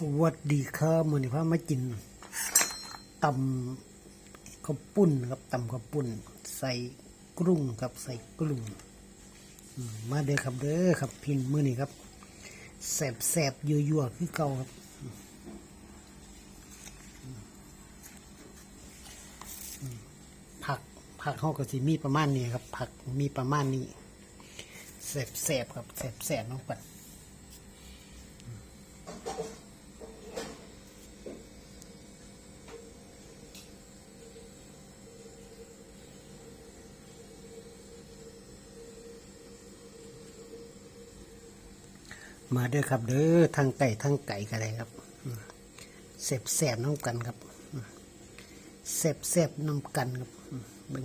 สวัสดีครับมือนี้พามากินตำข้าวปุ้นครับตำข้าวปุ้น ใส่กรุ้งครับใส่กรุ้งมาเด้อครับเด้อครับพินมือนี้ครับแสบแสบๆยั่วคือเก่าครับผักผักเฮาก็สิมีประมาณนี้ครับผักมีประมาณนี้แสบแสบครับแสบแสบน้องปัด มาเด้อครับ เด้อทางไก่ทางไก่กันเลยครับเสบแสบน้ำกันครับเสบแสบน้ำกันครับบิง